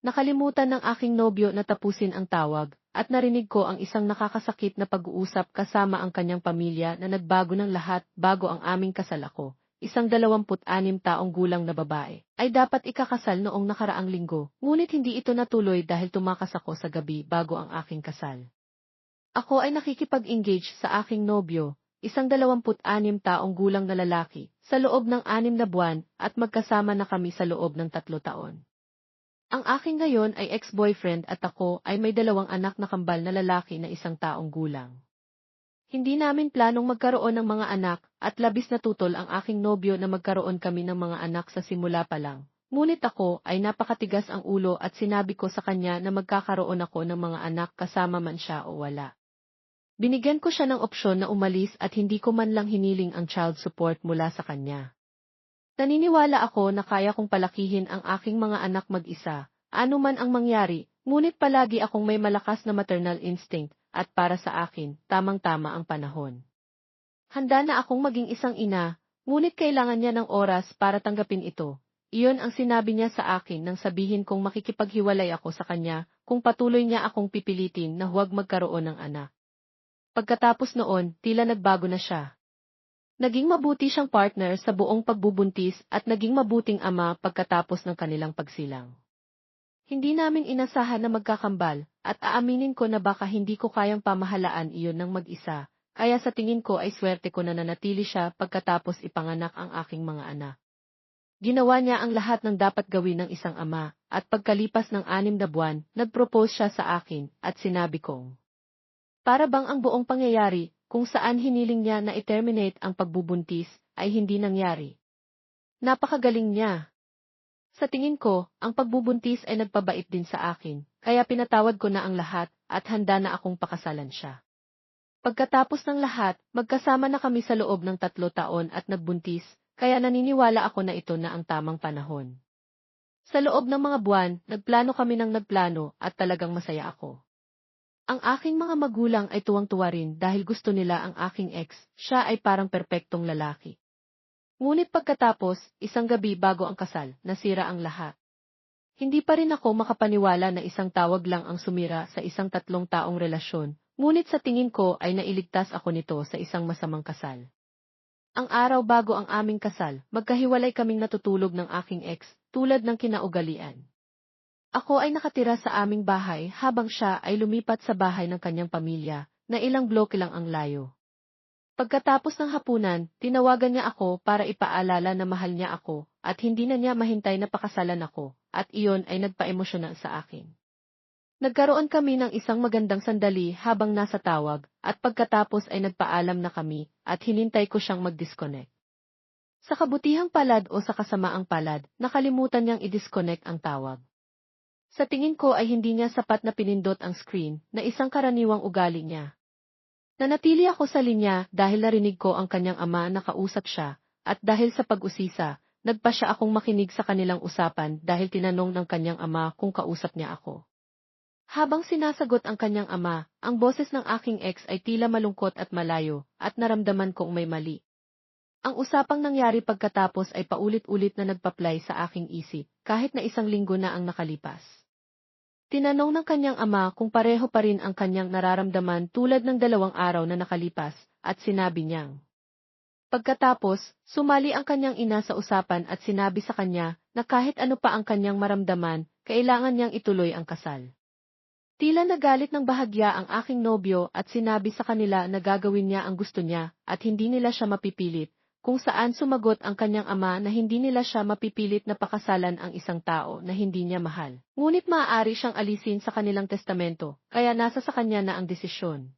Nakalimutan ng aking nobyo na tapusin ang tawag, at narinig ko ang isang nakakasakit na pag-uusap kasama ang kanyang pamilya na nagbago ng lahat bago ang aming kasal ako. Isang dalawamput anim taong gulang na babae, ay dapat ikakasal noong nakaraang linggo, ngunit hindi ito natuloy dahil tumakas ako sa gabi bago ang aking kasal. Ako ay nakikipag-engage sa aking nobyo, isang dalawamput anim taong gulang na lalaki, sa loob ng anim na buwan at magkasama na kami sa loob ng tatlo taon. Ang aking ngayon ay ex-boyfriend at ako ay may dalawang anak na kambal na lalaki na isang taong gulang. Hindi namin planong magkaroon ng mga anak at labis na tutol ang aking nobyo na magkaroon kami ng mga anak sa simula pa lang. Ngunit ako ay napakatigas ang ulo at sinabi ko sa kanya na magkakaroon ako ng mga anak kasama man siya o wala. Binigyan ko siya ng opsyon na umalis at hindi ko man lang hiniling ang child support mula sa kanya. Naniniwala ako na kaya kong palakihin ang aking mga anak mag-isa, ano man ang mangyari, ngunit palagi akong may malakas na maternal instinct, at para sa akin, tamang-tama ang panahon. Handa na akong maging isang ina, ngunit kailangan niya ng oras para tanggapin ito. Iyon ang sinabi niya sa akin nang sabihin kong makikipaghiwalay ako sa kanya kung patuloy niya akong pipilitin na huwag magkaroon ng anak. Pagkatapos noon, tila nagbago na siya. Naging mabuti siyang partner sa buong pagbubuntis at naging mabuting ama pagkatapos ng kanilang pagsilang. Hindi namin inasahan na magkakambal, at aaminin ko na baka hindi ko kayang pamahalaan iyon ng mag-isa, kaya sa tingin ko ay swerte ko na nanatili siya pagkatapos ipanganak ang aking mga anak. Ginawa niya ang lahat ng dapat gawin ng isang ama, at pagkalipas ng anim na buwan, nag-propose siya sa akin, at sinabi kong, Para bang ang buong pangyayari, kung saan hiniling niya na i-terminate ang pagbubuntis, ay hindi nangyari. Napakagaling niya. Sa tingin ko, ang pagbubuntis ay nagpabait din sa akin, kaya pinatawad ko na ang lahat, at handa na akong pakasalan siya. Pagkatapos ng lahat, magkasama na kami sa loob ng tatlo taon at nagbuntis, kaya naniniwala ako na ito na ang tamang panahon. Sa loob ng mga buwan, nagplano kami ng nagplano at talagang masaya ako. Ang aking mga magulang ay tuwang-tuwa rin dahil gusto nila ang aking ex, siya ay parang perpektong lalaki. Ngunit pagkatapos, isang gabi bago ang kasal, nasira ang lahat. Hindi pa rin ako makapaniwala na isang tawag lang ang sumira sa isang tatlong taong relasyon, ngunit sa tingin ko ay nailigtas ako nito sa isang masamang kasal. Ang araw bago ang aming kasal, magkahiwalay kaming natutulog ng aking ex, tulad ng kinaugalian. Ako ay nakatira sa aming bahay habang siya ay lumipat sa bahay ng kanyang pamilya, na ilang bloke lang ang layo. Pagkatapos ng hapunan, tinawagan niya ako para ipaalala na mahal niya ako, at hindi na niya mahintay na pakasalan ako, at iyon ay nagpa-emosyonal sa akin. Nagkaroon kami ng isang magandang sandali habang nasa tawag, at pagkatapos ay nagpaalam na kami, at hinintay ko siyang mag-disconnect. Sa kabutihang palad o sa kasamaang palad, nakalimutan niyang i-disconnect ang tawag. Sa tingin ko ay hindi niya sapat na pinindot ang screen na isang karaniwang ugali niya. Nanatili ako sa linya dahil narinig ko ang kanyang ama na kausap siya, at dahil sa pag-usisa, nagpa siya akong makinig sa kanilang usapan dahil tinanong ng kanyang ama kung kausap niya ako. Habang sinasagot ang kanyang ama, ang boses ng aking ex ay tila malungkot at malayo, at naramdaman kong may mali. Ang usapang nangyari pagkatapos ay paulit-ulit na nagpaplay sa aking isip, kahit na isang linggo na ang nakalipas. Tinanong ng kanyang ama kung pareho pa rin ang kanyang nararamdaman tulad ng dalawang araw na nakalipas, at sinabi niyang. Pagkatapos, sumali ang kanyang ina sa usapan at sinabi sa kanya na kahit ano pa ang kanyang maramdaman, kailangan niyang ituloy ang kasal. Tila nagalit ng bahagya ang aking nobyo at sinabi sa kanila na gagawin niya ang gusto niya at hindi nila siya mapipilit, kung saan sumagot ang kanyang ama na hindi nila siya mapipilit na pakasalan ang isang tao na hindi niya mahal. Ngunit maaari siyang alisin sa kanilang testamento, kaya nasa sa kanya na ang desisyon.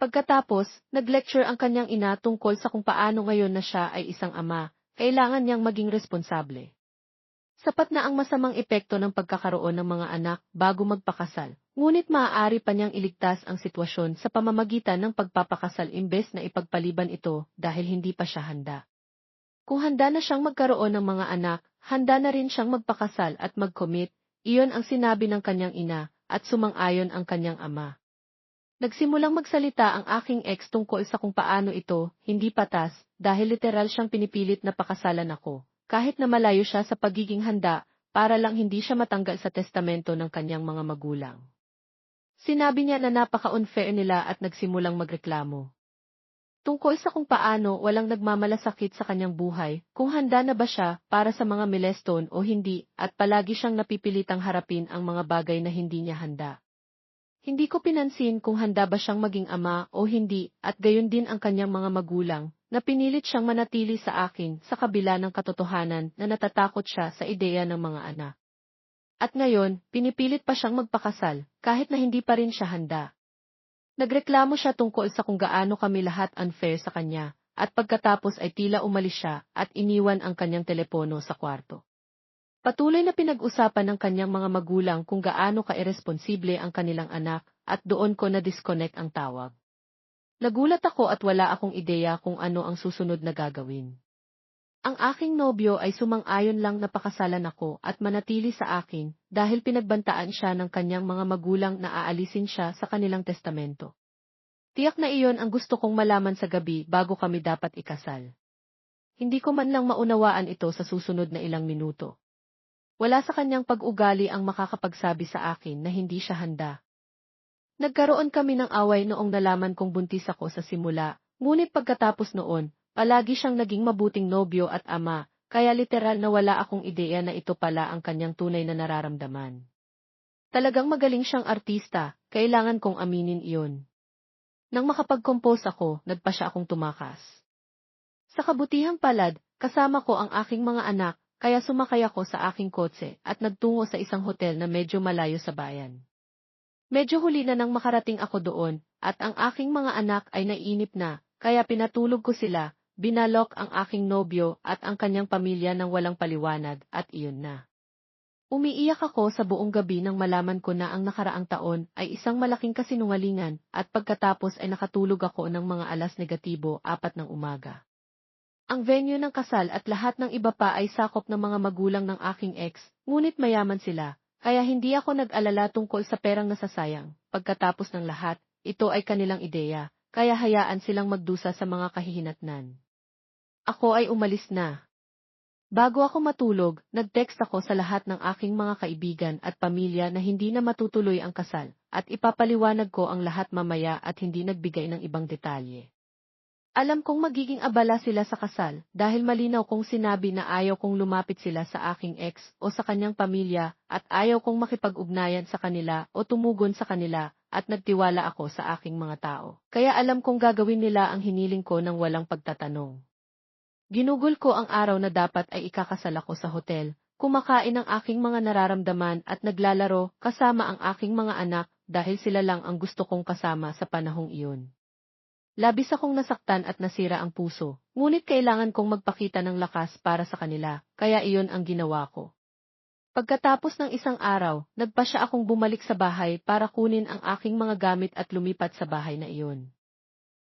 Pagkatapos, nag-lecture ang kanyang ina tungkol sa kung paano ngayon na siya ay isang ama, kailangan niyang maging responsable. Sapat na ang masamang epekto ng pagkakaroon ng mga anak bago magpakasal, ngunit maaari pa niyang iligtas ang sitwasyon sa pamamagitan ng pagpapakasal imbes na ipagpaliban ito dahil hindi pa siya handa. Kung handa na siyang magkaroon ng mga anak, handa na rin siyang magpakasal at mag-commit, iyon ang sinabi ng kanyang ina, at sumang-ayon ang kanyang ama. Nagsimulang magsalita ang aking ex tungkol sa kung paano ito, hindi patas, dahil literal siyang pinipilit na pakasalan ako kahit na malayo siya sa pagiging handa, para lang hindi siya matanggal sa testamento ng kanyang mga magulang. Sinabi niya na napaka-unfair nila at nagsimulang magreklamo. Tungkol sa kung paano walang nagmamalasakit sa kanyang buhay, kung handa na ba siya para sa mga milestone o hindi, at palagi siyang napipilitang harapin ang mga bagay na hindi niya handa. Hindi ko pinansin kung handa ba siyang maging ama o hindi, at gayon din ang kanyang mga magulang, na pinilit siyang manatili sa akin sa kabila ng katotohanan na natatakot siya sa ideya ng mga anak. At ngayon, pinipilit pa siyang magpakasal, kahit na hindi pa rin siya handa. Nagreklamo siya tungkol sa kung gaano kami lahat unfair sa kanya, at pagkatapos ay tila umalis siya at iniwan ang kanyang telepono sa kwarto. Patuloy na pinag-usapan ng kanyang mga magulang kung gaano ka-irresponsible ang kanilang anak, at doon ko na-disconnect ang tawag. Nagulat ako at wala akong ideya kung ano ang susunod na gagawin. Ang aking nobyo ay sumang-ayon lang na pakasalan ako at manatili sa akin dahil pinagbantaan siya ng kanyang mga magulang na aalisin siya sa kanilang testamento. Tiyak na iyon ang gusto kong malaman sa gabi bago kami dapat ikasal. Hindi ko man lang maunawaan ito sa susunod na ilang minuto. Wala sa kanyang pag-ugali ang makakapagsabi sa akin na hindi siya handa. Nagkaroon kami ng away noong nalaman kong buntis ako sa simula, ngunit pagkatapos noon, palagi siyang naging mabuting nobyo at ama, kaya literal na wala akong ideya na ito pala ang kanyang tunay na nararamdaman. Talagang magaling siyang artista, kailangan kong aminin iyon. Nang makapag-compose ako, nagpa siya akong tumakas. Sa kabutihang palad, kasama ko ang aking mga anak, kaya sumakay ako sa aking kotse at nagtungo sa isang hotel na medyo malayo sa bayan. Medyo huli na nang makarating ako doon, at ang aking mga anak ay naiinip na, kaya pinatulog ko sila, binalok ang aking nobyo at ang kanyang pamilya ng walang paliwanag, at iyon na. Umiiyak ako sa buong gabi nang malaman ko na ang nakaraang taon ay isang malaking kasinungalingan at pagkatapos ay nakatulog ako ng mga alas negatibo apat ng umaga. Ang venue ng kasal at lahat ng iba pa ay sakop ng mga magulang ng aking ex, ngunit mayaman sila, kaya hindi ako nag-alala tungkol sa perang nasasayang. Pagkatapos ng lahat, ito ay kanilang ideya, kaya hayaan silang magdusa sa mga kahihinatnan. Ako ay umalis na. Bago ako matulog, nag-text ako sa lahat ng aking mga kaibigan at pamilya na hindi na matutuloy ang kasal, at ipapaliwanag ko ang lahat mamaya at hindi nagbigay ng ibang detalye. Alam kong magiging abala sila sa kasal dahil malinaw kong sinabi na ayaw kong lumapit sila sa aking ex o sa kanyang pamilya at ayaw kong makipag-ugnayan sa kanila o tumugon sa kanila at nagtiwala ako sa aking mga tao. Kaya alam kong gagawin nila ang hiniling ko ng walang pagtatanong. Ginugol ko ang araw na dapat ay ikakasal ako sa hotel, kumakain ang aking mga nararamdaman at naglalaro kasama ang aking mga anak dahil sila lang ang gusto kong kasama sa panahong iyon. Labis akong nasaktan at nasira ang puso, ngunit kailangan kong magpakita ng lakas para sa kanila, kaya iyon ang ginawa ko. Pagkatapos ng isang araw, nagpa siya akong bumalik sa bahay para kunin ang aking mga gamit at lumipat sa bahay na iyon.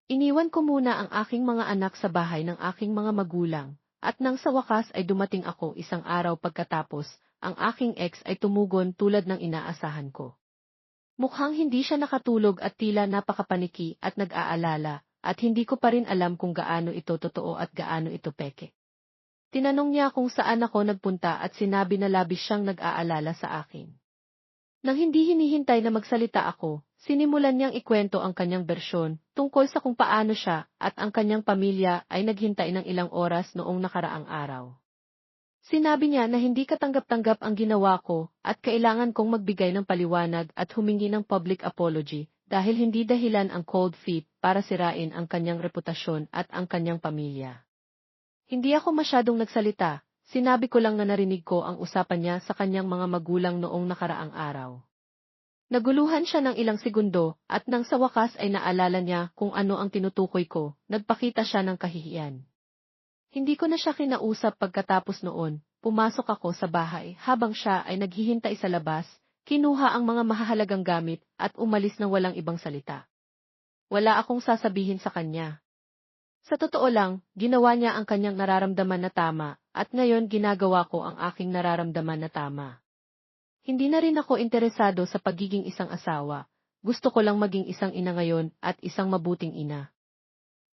Iniwan ko muna ang aking mga anak sa bahay ng aking mga magulang, at nang sa wakas ay dumating ako isang araw pagkatapos, ang aking ex ay tumugon tulad ng inaasahan ko. Mukhang hindi siya nakatulog at tila napakapaniki at nag-aalala, at hindi ko pa rin alam kung gaano ito totoo at gaano ito peke. Tinanong niya kung saan ako nagpunta at sinabi na labis siyang nag-aalala sa akin. Nang hindi hinihintay na magsalita ako, sinimulan niyang ikwento ang kanyang bersyon tungkol sa kung paano siya at ang kanyang pamilya ay naghintay ng ilang oras noong nakaraang araw. Sinabi niya na hindi katanggap-tanggap ang ginawa ko at kailangan kong magbigay ng paliwanag at humingi ng public apology dahil hindi dahilan ang cold feet para sirain ang kanyang reputasyon at ang kanyang pamilya. Hindi ako masyadong nagsalita, sinabi ko lang na narinig ko ang usapan niya sa kanyang mga magulang noong nakaraang araw. Naguluhan siya ng ilang segundo at nang sa wakas ay naalala niya kung ano ang tinutukoy ko, nagpakita siya ng kahihiyan. Hindi ko na siya kinausap pagkatapos noon, pumasok ako sa bahay habang siya ay naghihintay sa labas, kinuha ang mga mahahalagang gamit at umalis ng walang ibang salita. Wala akong sasabihin sa kanya. Sa totoo lang, ginawa niya ang kanyang nararamdaman na tama, at ngayon ginagawa ko ang aking nararamdaman na tama. Hindi na rin ako interesado sa pagiging isang asawa, gusto ko lang maging isang ina ngayon at isang mabuting ina.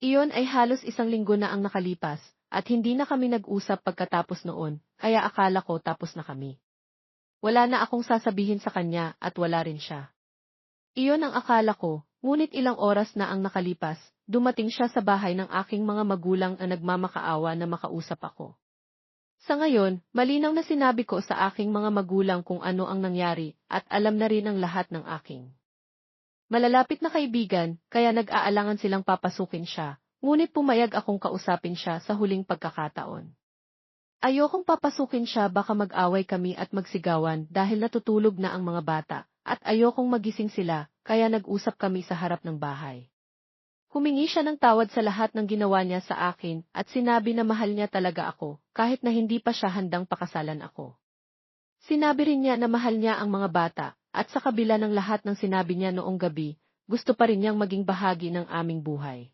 Iyon ay halos isang linggo na ang nakalipas, at hindi na kami nag-usap pagkatapos noon, kaya akala ko tapos na kami. wala na akong sasabihin sa kanya at wala rin siya. Iyon ang akala ko, ngunit ilang oras na ang nakalipas, dumating siya sa bahay ng aking mga magulang na nagmamakaawa na makausap ako. Sa ngayon, malinaw na sinabi ko sa aking mga magulang kung ano ang nangyari at alam na rin ang lahat ng aking. Malalapit na kaibigan, kaya nag-aalangan silang papasukin siya, ngunit pumayag akong kausapin siya sa huling pagkakataon. Ayokong papasukin siya baka mag-away kami at magsigawan dahil natutulog na ang mga bata, at ayokong magising sila, kaya nag-usap kami sa harap ng bahay. Humingi siya ng tawad sa lahat ng ginawa niya sa akin at sinabi na mahal niya talaga ako, kahit na hindi pa siya handang pakasalan ako. Sinabi rin niya na mahal niya ang mga bata, at sa kabila ng lahat ng sinabi niya noong gabi, gusto pa rin niyang maging bahagi ng aming buhay.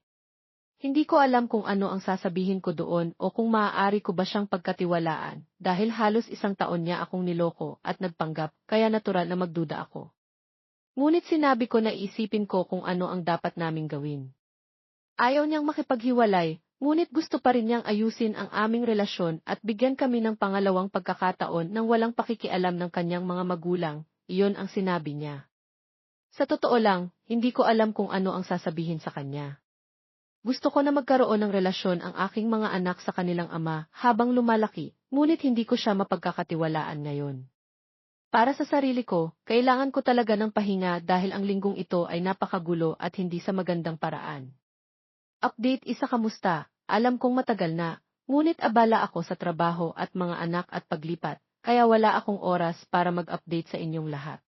Hindi ko alam kung ano ang sasabihin ko doon o kung maaari ko ba siyang pagkatiwalaan dahil halos isang taon niya akong niloko at nagpanggap kaya natural na magduda ako. Ngunit sinabi ko na iisipin ko kung ano ang dapat naming gawin. Ayaw niyang makipaghiwalay, ngunit gusto pa rin niyang ayusin ang aming relasyon at bigyan kami ng pangalawang pagkakataon nang walang pakikialam ng kanyang mga magulang, iyon ang sinabi niya. Sa totoo lang, hindi ko alam kung ano ang sasabihin sa kanya. Gusto ko na magkaroon ng relasyon ang aking mga anak sa kanilang ama habang lumalaki, ngunit hindi ko siya mapagkakatiwalaan ngayon. Para sa sarili ko, kailangan ko talaga ng pahinga dahil ang linggong ito ay napakagulo at hindi sa magandang paraan. Update isa kamusta, alam kong matagal na, ngunit abala ako sa trabaho at mga anak at paglipat, kaya wala akong oras para mag-update sa inyong lahat.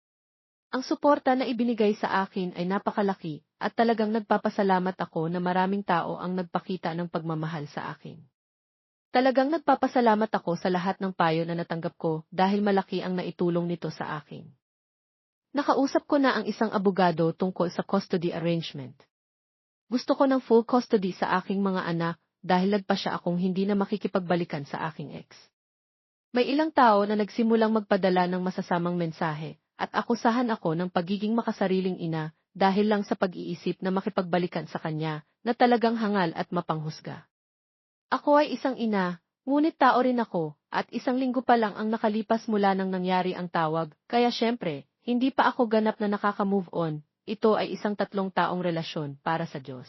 Ang suporta na ibinigay sa akin ay napakalaki at talagang nagpapasalamat ako na maraming tao ang nagpakita ng pagmamahal sa akin. Talagang nagpapasalamat ako sa lahat ng payo na natanggap ko dahil malaki ang naitulong nito sa akin. Nakausap ko na ang isang abogado tungkol sa custody arrangement. Gusto ko ng full custody sa aking mga anak dahil lagpa siya akong hindi na makikipagbalikan sa aking ex. May ilang tao na nagsimulang magpadala ng masasamang mensahe at akusahan ako ng pagiging makasariling ina dahil lang sa pag-iisip na makipagbalikan sa kanya na talagang hangal at mapanghusga. Ako ay isang ina, ngunit tao rin ako, at isang linggo pa lang ang nakalipas mula nang nangyari ang tawag, kaya syempre, hindi pa ako ganap na nakaka-move on, ito ay isang tatlong taong relasyon para sa Diyos.